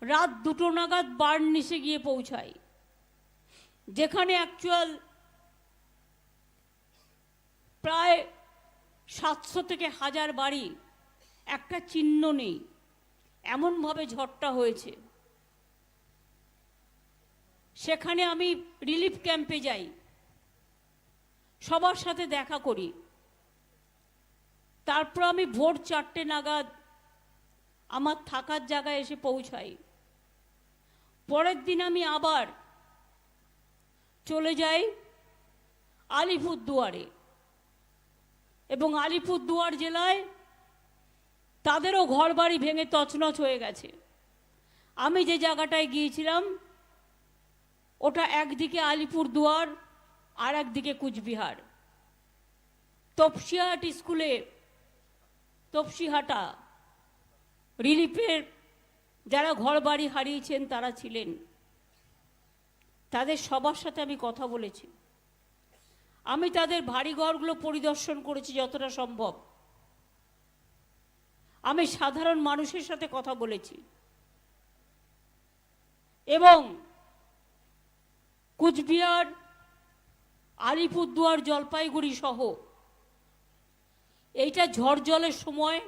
রাত দুটো নাগাদ বার্নিসে গিয়ে পৌঁছাই। যেখানে অ্যাকচুয়াল প্রায় সাতশো থেকে হাজার বাড়ি, একটা চিহ্ন নেই। এমনভাবে ঝড়টা হয়েছে। সেখানে আমি রিলিফ ক্যাম্পে যাই। সবার সাথে দেখা করি। তারপর আমি ভোর চারটে নাগাদ আমার থাকার জায়গায় এসে পৌঁছাই। পরের দিন আমি আবার চলে যাই আলিপুরদুয়ারে। এবং আলিপুরদুয়ার জেলায় তাদেরও ঘর বাড়ি ভেঙে তছনছ হয়ে গেছে। আমি যে জায়গাটায় গিয়েছিলাম, ওটা একদিকে আলিপুরদুয়ার আর একদিকে কুচবিহার। তপসিয়াহাট স্কুলে তপসিহাটা রিলিফের যারা ঘর বাড়ি হারিয়েছেন, তারা ছিলেন। তাদের সবার সাথে আমি কথা বলেছি। আমি তাদের ভারী ঘরগুলো পরিদর্শন করেছি যতটা সম্ভব। আমি সাধারণ মানুষের সাথে কথা বলেছি। এবং কুচবিহার, আলিপুরদুয়ার জলপাইগুড়ি সহ এইটা ঝড় জলের সময়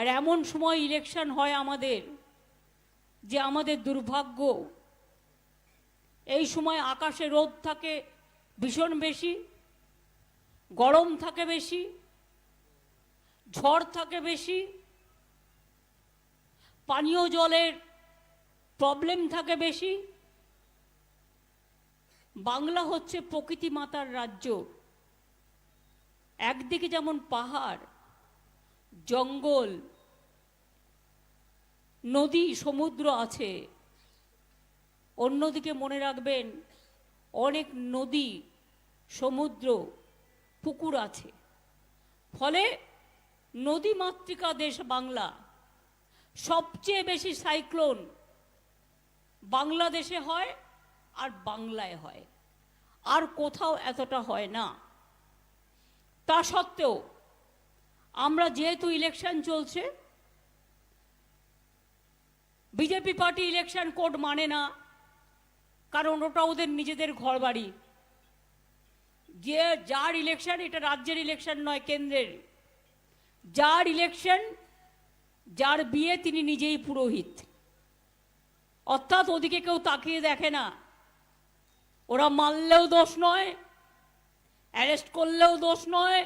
আর এমন সময় ইলেকশন হয় আমাদের, যে আমাদের দুর্ভাগ্য, এই সময় আকাশে রোদ থাকে ভীষণ বেশি, গরম থাকে বেশি, ঝড় থাকে বেশি, পানীয় জলের প্রবলেম থাকে বেশি। বাংলা হচ্ছে প্রকৃতি মাতার রাজ্য। একদিকে যেমন পাহাড় জঙ্গল, নদী, সমুদ্র আছে। অন্যদিকে মনে রাখবেন, অনেক নদী, সমুদ্র, পুকুর আছে। ফলে নদী মাতৃকা দেশ বাংলা। সবচেয়ে বেশি সাইক্লোন বাংলাদেশে হয় আর বাংলায় হয়। আর কোথাও এতটা হয় না। তা সত্ত্বেও আমরা যেহেতু ইলেকশন চলছে বিজেপি পার্টি ইলেকশন কোড মানে না, কারণ ওটা ওদের নিজেদের ঘর বাড়ি যে যার ইলেকশন এটা রাজ্যের ইলেকশন নয়, কেন্দ্রের। যার ইলেকশন যার বিয়ে তিনি নিজেই পুরোহিত। অর্থাৎ ওদিকে কেউ তাকিয়ে দেখে না। ওরা মারলেও দোষ নয় অ্যারেস্ট করলেও দোষ নয়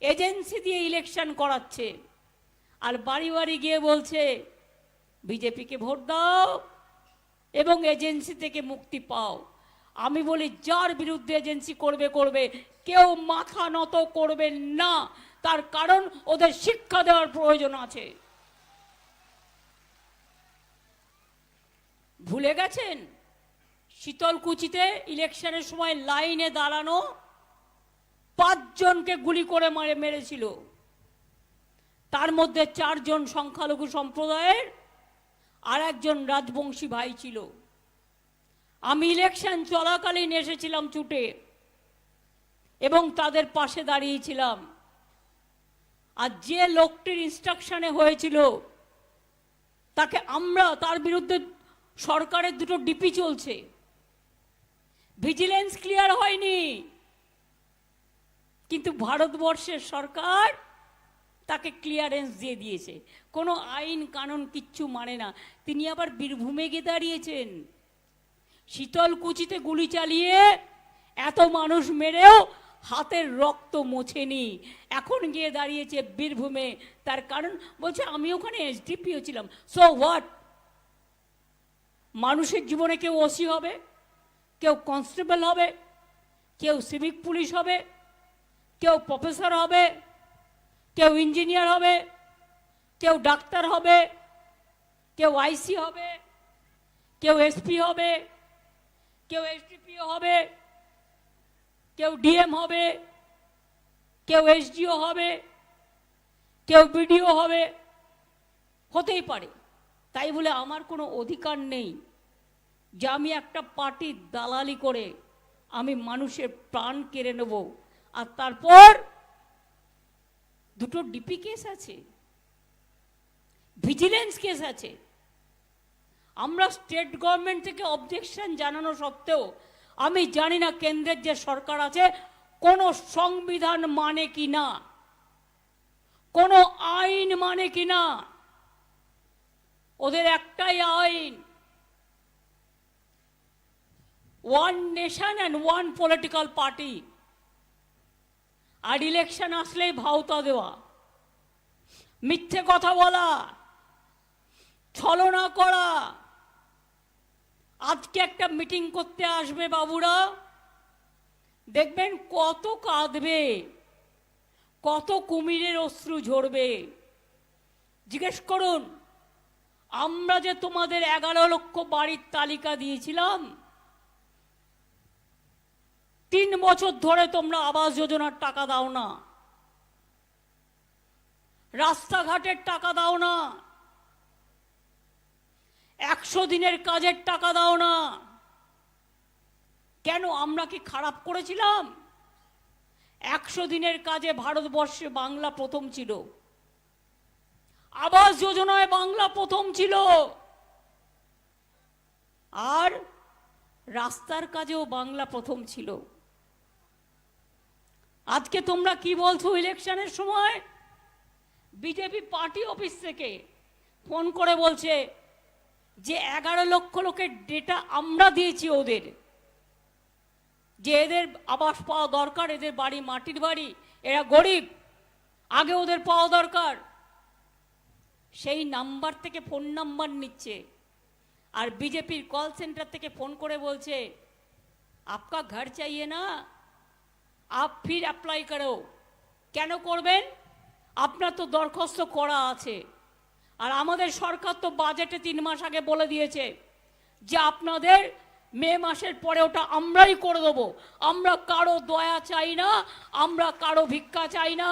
এজেন্সি দিয়ে ইলেকশন করাচ্ছে। আর বাড়ি বাড়ি গিয়ে বলছে, বিজেপিকে ভোট দাও এবং এজেন্সি থেকে মুক্তি পাও। আমি বলি, যার বিরুদ্ধে এজেন্সি করবে করবে। কেউ মাথা নত করবে না। তার কারণ ওদের শিক্ষা দেওয়ার প্রয়োজন আছে। ভুলে গেছেন? শীতলকুচিতে ইলেকশনের সময় লাইনে দাঁড়ানো পাঁচজনকে গুলি করে মারে, মেরেছিল। তার মধ্যে চারজন সংখ্যালঘু সম্প্রদায়ের আর একজন রাজবংশী ভাই ছিল। আমি ইলেকশন চলাকালীন এসেছিলাম ছুটে এবং তাদের পাশে দাঁড়িয়েছিলাম। আর যে লোকটির ইনস্ট্রাকশনে হয়েছিল, তাকে আমরা, তার বিরুদ্ধে সরকারের দুটো ডিপি চলছে। ভিজিলেন্স ক্লিয়ার হয়নি। কিন্তু ভারতবর্ষের সরকার তাকে ক্লিয়ারেন্স দিয়ে দিয়েছে। কোনো আইন, কানুন কিচ্ছু মানে না। তিনি আবার বীরভূমে গিয়ে দাঁড়িয়েছেন। শীতলকুচিতে গুলি চালিয়ে এত মানুষ মেরেও হাতের রক্ত মোছেনি। এখন গিয়ে দাঁড়িয়েছে বীরভূমে। তার কারণ বলছে, আমি ওখানে এসডিপিও ছিলাম। সো হোয়াট মানুষের জীবনে কেউ ওসি হবে, কেউ কনস্টেবল হবে, কেউ সিভিক পুলিশ হবে। কেউ প্রফেসর হবে, কেউ ইঞ্জিনিয়ার হবে, কেউ ডাক্তার হবে, কেউ আইসি হবে, কেউ এসপি হবে, কেউ এসডিপিও হবে, কেউ ডিএম হবে, কেউ এসডিও হবে, কেউ বিডিও হবে, হতেই পারে। তাই বলে আমার কোনো অধিকার নেই যে আমি একটা পার্টির দালালি করে আমি মানুষের প্রাণ কেড়ে নেব। আর তারপর দুটো ডিপি কেস আছে, ভিজিলেন্স কেস আছে। আমরা স্টেট গভর্নমেন্ট থেকে অবজেকশন জানানো সত্ত্বেও, আমি জানি না কেন্দ্রের যে সরকার আছে, কোনো সংবিধান মানে কি না? কোনো আইন মানে কি না? ওদের একটাই আইন। One nation and one political party R election আসলেই ভাওতা দেওয়া। মিথ্যে কথা বলা, ছলনা করা। আজকে একটা মিটিং করতে আসবে বাবুরা। দেখবেন কত কাঁদবে, কত কুমিরের অশ্রু ঝরবে। জিজ্ঞেস করুন, আমরা যে তোমাদের এগারো লক্ষ বাড়ির তালিকা দিয়েছিলাম তিন বছর ধরে তোমরা আবাস যোজনার টাকা দাও না। রাস্তাঘাটের টাকা দাও না। একশো দিনের কাজের টাকা দাও না। কেন আমরা কি খারাপ করেছিলাম? একশো দিনের কাজে ভারতবর্ষে বাংলা প্রথম ছিল। আবাস যোজনায় বাংলা প্রথম ছিল। আর রাস্তার কাজেও বাংলা প্রথম ছিল। আজকে তোমরা কি বলছো ইলেকশনের সময়? বিজেপি পার্টি অফিস থেকে ফোন করে বলছে যে এগারো লক্ষ লোকের ডেটা আমরা দিয়েছি ওদের। যে এদের আবাস পাওয়া দরকার, এদের বাড়ি, মাটির বাড়ি, এরা গরিব, আগে ওদের পাওয়া দরকার। সেই নাম্বার থেকে ফোন নাম্বার নিচ্ছে। আর বিজেপির কল সেন্টার থেকে ফোন করে বলছে আপকা ঘর চাইয়ে না আপ ফির অ্যাপ্লাই করো কেন করবেন? আপনার তো দরখাস্ত করা আছে। আর আমাদের সরকার তো বাজেটে তিন মাস আগে বলে দিয়েছে যে আপনাদের মে মাসের পরে ওটা আমরাই করে দেবো। আমরা কারও দয়া চাই না, আমরা কারও ভিক্ষা চাই না।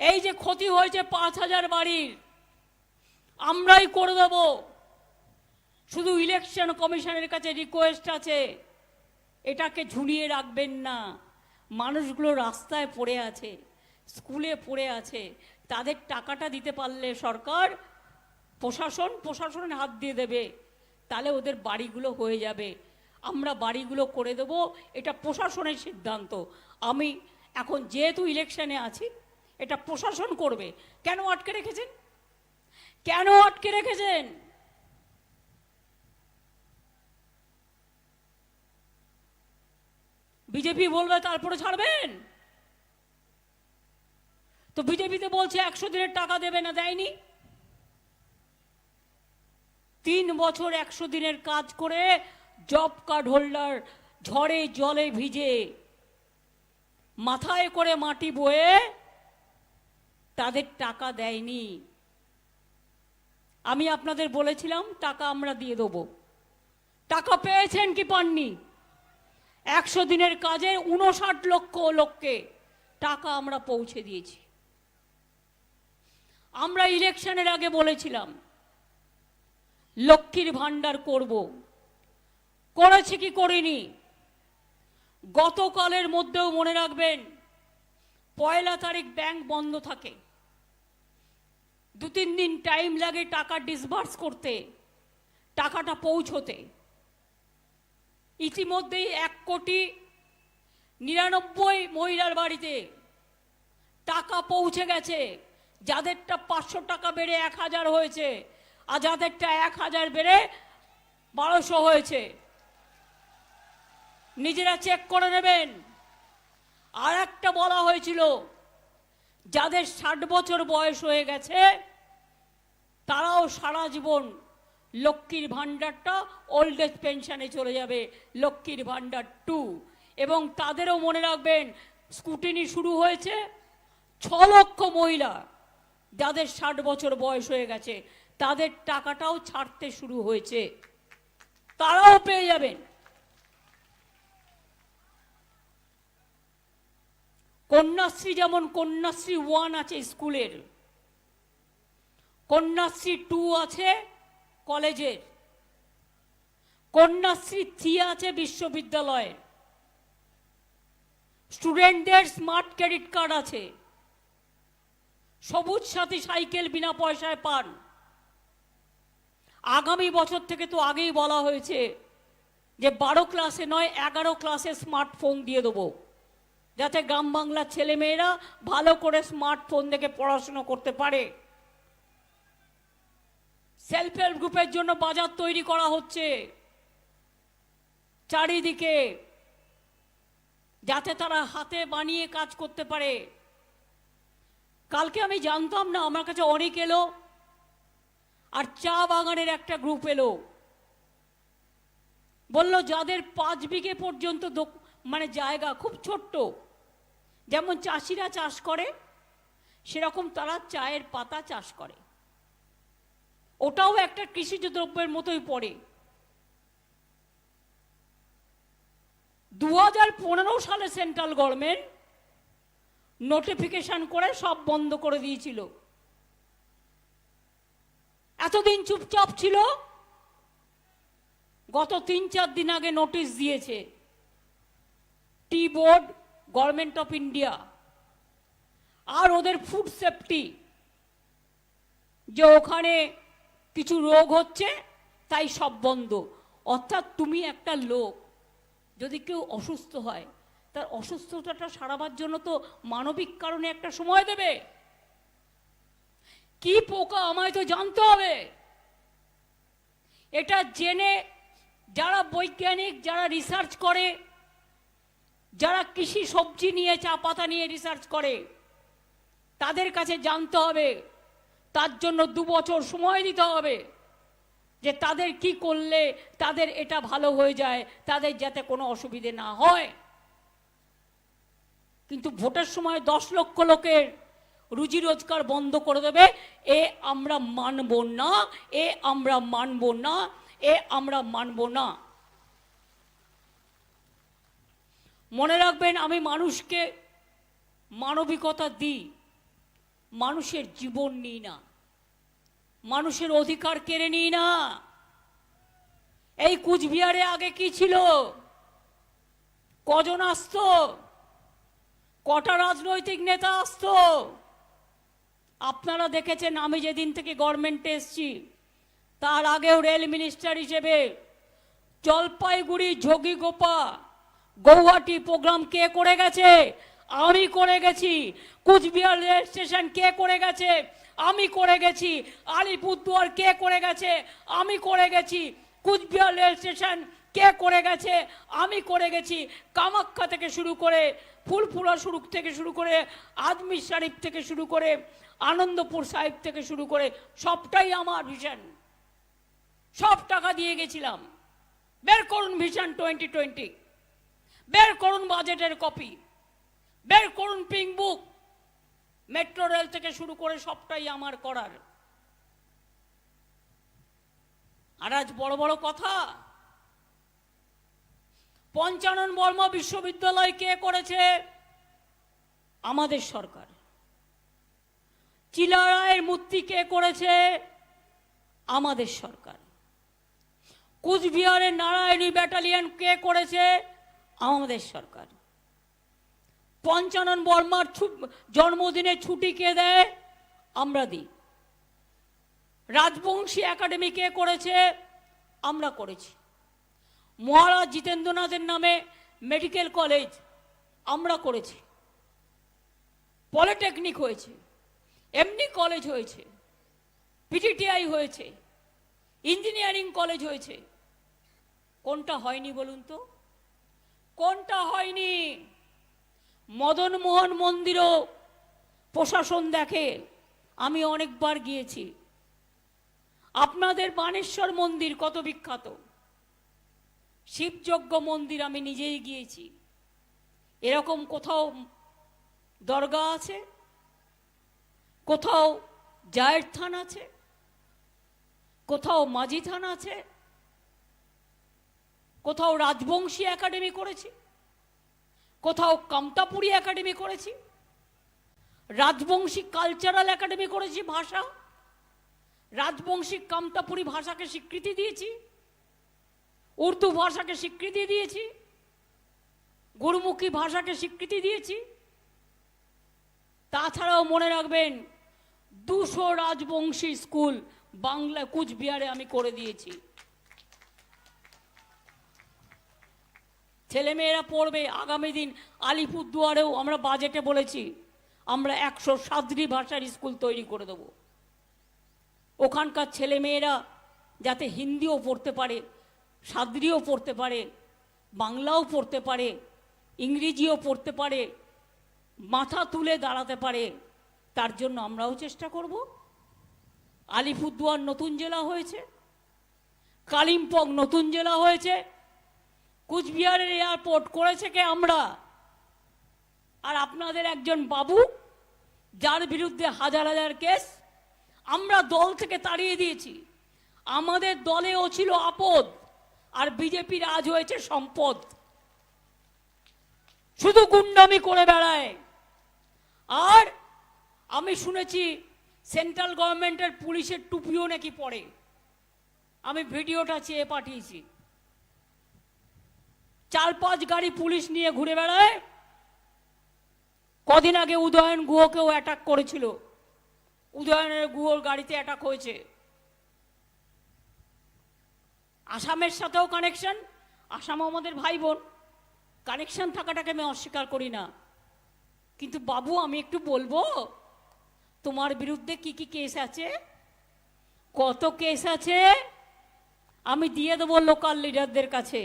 এই যে ক্ষতি হয়েছে পাঁচ হাজার বাড়ির, আমরাই করে দেব। শুধু ইলেকশন কমিশনের কাছে রিকোয়েস্ট আছে। এটাকে ঝুলিয়ে রাখবেন না। মানুষগুলো রাস্তায় পড়ে আছে, স্কুলে পড়ে আছে। তাদের টাকাটা দিতে পারলে সরকার প্রশাসন, প্রশাসনের হাত দিয়ে দেবে। তাহলে ওদের বাড়িগুলো হয়ে যাবে। আমরা বাড়িগুলো করে দেব। এটা প্রশাসনের সিদ্ধান্ত। আমি এখন যেহেতু ইলেকশনে আছি, এটা প্রশাসন করবে। কেন আটকে রেখেছেন? কেন আটকে রেখেছেন? বিজেপি বলবে তারপরে ছাড়বেন? তো বিজেপিতে বলছে একশো দিনের টাকা দেবে না, দেয়নি। তিন বছর একশো দিনের কাজ করে জব কার্ড হোল্ডার ঝড়ে জলে ভিজে মাথায় করে মাটি বয়ে তাদের টাকা দেয়নি। আমি আপনাদের বলেছিলাম, টাকা আমরা দিয়ে দেবো। টাকা পেয়েছেন কি পাননি? একশো দিনের কাজে উনষাট লক্ষ লোককে টাকা আমরা পৌঁছে দিয়েছি। আমরা ইলেকশনের আগে বলেছিলাম, লক্ষ্মীর ভাণ্ডার করব। করেছি কি করিনি? গতকালের মধ্যেও মনে রাখবেন, পয়লা তারিখ ব্যাংক বন্ধ থাকে। দু তিন দিন টাইম লাগে টাকা ডিসবার্স করতে, টাকাটা পৌঁছতে। ইতিমধ্যেই এক কোটি নিরানব্বই মহিলার বাড়িতে টাকা পৌঁছে গেছে। যাদেরটা পাঁচশো টাকা বেড়ে এক হাজার হয়েছে আর যাদেরটা এক হাজার বেড়ে বারোশো হয়েছে। নিজেরা চেক করে নেবেন। আর একটা বলা হয়েছিল, যাদের ষাট বছর বয়স হয়ে গেছে, তারাও সারা জীবন লক্ষ্মীর ভাণ্ডারটা ওল্ড এজ পেনশনে চলে যাবে, লক্ষ্মীর ভাণ্ডার টু এবং তাদেরও মনে রাখবেন স্কুটিনি শুরু হয়েছে ছ লক্ষ মহিলা, যাদের ষাট বছর বয়স হয়ে গেছে, তাদের টাকাটাও ছাড়তে শুরু হয়েছে। তারাও পেয়ে যাবেন। কন্যাশ্রী যেমন কন্যাশ্রী ওয়ান আছে স্কুলের কন্যাশ্রী টু আছে কলেজের কন্যাশ্রী থ্রি আছে বিশ্ববিদ্যালয়ের স্টুডেন্টদের স্মার্ট ক্রেডিট কার্ড আছে। সবুজ সাথী সাইকেল বিনা পয়সায় পান। আগামী বছর থেকে তো আগেই বলা হয়েছে যে বারো ক্লাসে নয়, এগারো ক্লাসে স্মার্টফোন দিয়ে দেবো। যাতে গ্রাম বাংলার ছেলেমেয়েরা ভালো করে স্মার্টফোন দেখে পড়াশুনো করতে পারে। সেলফ হেল্প গ্রুপের জন্য বাজার তৈরি করা হচ্ছে। চারিদিকে যাতে তারা হাতে বানিয়ে কাজ করতে পারে। কালকে আমি জানতাম না, আমার কাছে অনেক এলো আর চা বাগানের একটা গ্রুপ এলো। বলল, যাদের পাঁচ বিঘে পর্যন্ত মানে জায়গা খুব ছোট্ট, যেমন চাষিরা চাষ করে, সেরকম তারা চায়ের পাতা চাষ করে। ওটাও একটা কৃষিজ দ্রব্যের মতোই পড়ে। দু সালে সেন্ট্রাল গভর্নমেন্ট নোটিফিকেশন করে সব বন্ধ করে দিয়েছিল। এতদিন চুপচাপ ছিল, গত তিন চার দিন আগে নোটিশ দিয়েছে। Tea board government of India আর ওদের ফুড সেফটি যে ওখানে কিছু রোগ হচ্ছে, তাই সব বন্ধ। অর্থাৎ তুমি একটা লোক, যদি কেউ অসুস্থ হয়, তার অসুস্থতাটা সারাবার জন্য তো মানবিক কারণে একটা সময় দেবে। কি পোকা আমায় তো জানতে হবে। এটা জেনে যারা বৈজ্ঞানিক, যারা রিসার্চ করে, যারা কৃষি সবজি নিয়ে চা পাতা নিয়ে রিসার্চ করে, তাদের কাছে জানতে হবে তার জন্য দু বছর সময় দিতে হবে যে তাদের কি করলে তাদের এটা ভালো হয়ে যায়, তাদের যাতে কোনো অসুবিধে না হয়। কিন্তু ভোটের সময় দশ লক্ষ লোকের রুজি রোজগার বন্ধ করে দেবে, এ আমরা মানব না, এ আমরা মানব না, এ আমরা মানব না। মনে রাখবেন, আমি মানুষকে মানবিকতা দিই। মানুষের জীবন নিই না। মানুষের অধিকার কেড়ে নিই না। এই কুচবিহারে আগে কি ছিল? কজন আসতো? কটা রাজনৈতিক নেতা আসতো? আপনারা দেখেছেন, আমি যেদিন থেকে গভর্নমেন্টে এসছি, তার আগেও রেল মিনিস্টার হিসেবে জলপাইগুড়ি যোগীগোপা গৌহাটি প্রোগ্রাম কে করে গেছে? আমি করে গেছি। কুচবিহার রেল স্টেশন কে করে গেছে? আমি করে গেছি। আলিপুরদুয়ার কে করে গেছে? আমি করে গেছি। কুচবিহার রেল স্টেশন কে করে গেছে? আমি করে গেছি। কামাখ্যা থেকে শুরু করে ফুলফুলা শুরু থেকে শুরু করে আজমির শরীফ থেকে শুরু করে আনন্দপুর সাহেব থেকে শুরু করে সবটাই আমার ভিশন সব টাকা দিয়ে গেছিলাম। বের করুন ভিশন টোয়েন্টি টোয়েন্টি বের করুন বাজেটের কপি বের করুন পিঙ্ক বুক মেট্রো রেল থেকে শুরু করে সবটাই আমার করার। আর আজ বড় বড় কথা। পঞ্চানন বর্মা বিশ্ববিদ্যালয় কে করেছে? আমাদের সরকার। চিলারায়ের মূর্তি কে করেছে? আমাদের সরকার। কুচবিহারের নারায়ণী ব্যাটালিয়ন কে করেছে? আমাদের সরকার। পঞ্চানন বর্মার জন্মদিনে ছুটি কে দেয়? আমরা দিই। রাজবংশী একাডেমি কে করেছে? আমরা করেছি। মহারাজ জিতেন্দ্রনাথের নামে মেডিকেল কলেজ আমরা করেছি। পলিটেকনিক হয়েছে। এমনি কলেজ হয়েছে। পিটিটিআই হয়েছে। ইঞ্জিনিয়ারিং কলেজ হয়েছে। কোনটা হয়নি বলুন তো? কোনটা হয়নি? মদন মোহন মন্দিরও প্রশাসন দেখে। আমি অনেকবার গিয়েছি। আপনাদের বানেশ্বর মন্দির কত বিখ্যাত? শিবযজ্ঞ মন্দির আমি নিজেই গিয়েছি। এরকম কোথাও দরগা আছে? কোথাও জায়ের থান আছে? কোথাও মাঝি থান আছে? কোথাও রাজবংশী একাডেমি করেছি? কোথাও কামতাপুরি একাডেমি করেছি, রাজবংশী কালচারাল একাডেমি করেছি ভাষা, রাজবংশী কামতাপুরি ভাষাকে স্বীকৃতি দিয়েছি, উর্দু ভাষাকে স্বীকৃতি দিয়েছি, গুরুমুখী ভাষাকে স্বীকৃতি দিয়েছি। তাছাড়াও মনে রাখবেন, দুশো রাজবংশী স্কুল বাংলা, কুচবিহারে আমি করে দিয়েছি। ছেলেমেয়েরা পড়বে আগামী দিন আলিপুরদুয়ারেও আমরা বাজেটে বলেছি, আমরা একশো সাতটি ভাষার স্কুল তৈরি করে দেবো। ওখানকার ছেলেমেয়েরা যাতে হিন্দিও পড়তে পারে, সাদরিও পড়তে পারে, বাংলাও পড়তে পারে, ইংরেজিও পড়তে পারে, মাথা তুলে দাঁড়াতে পারে, তার জন্য আমরাও চেষ্টা করব। আলিপুরদুয়ার নতুন জেলা হয়েছে, কালিম্পং নতুন জেলা হয়েছে কুচবিহারের এয়ারপোর্ট করেছে কে আমরা? আর আপনাদের একজন বাবু, যার বিরুদ্ধে হাজার হাজার কেস, আমরা দল থেকে তাড়িয়ে দিয়েছি। আমাদের দলেও ছিল আপদ, আর বিজেপির আজ হয়েছে সম্পদ। শুধু গুন্ডামি করে বেড়ায়। আর আমি শুনেছি সেন্ট্রাল গভর্নমেন্টের পুলিশের টুপিও নাকি পড়ে। আমি ভিডিওটা চেয়ে পাঠিয়েছি। চার পাঁচ গাড়ি পুলিশ নিয়ে ঘুরে বেড়ায়। কদিন আগে উদয়ন গুহকেও অ্যাটাক করেছিল। উদয়নের গুহর গাড়িতে অ্যাটাক হয়েছে। আসামের সাথেও কানেকশন আসাম আমাদের ভাই বোন কানেকশন থাকাটাকে আমি অস্বীকার করি না। কিন্তু বাবু, আমি একটু বলব, তোমার বিরুদ্ধে কি কি কেস আছে? কত কেস আছে? আমি দিয়ে দেবো লোকাল লিডারদের কাছে।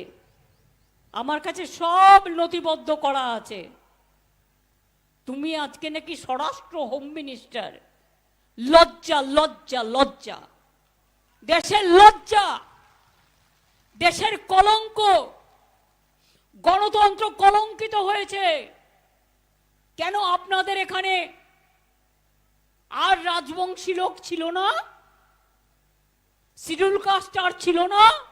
আমার কাছে সব নথিবদ্ধ করা আছে। তুমি আজকে নাকি স্বরাষ্ট্র হোম মিনিস্টার। লজ্জা লজ্জা লজ্জা। দেশের লজ্জা, দেশের কলঙ্ক, গণতন্ত্র কলঙ্কিত হয়েছে। কেন আপনাদের এখানে আর রাজবংশী লোক ছিল না? শিডিউল কাস্ট আর ছিল না?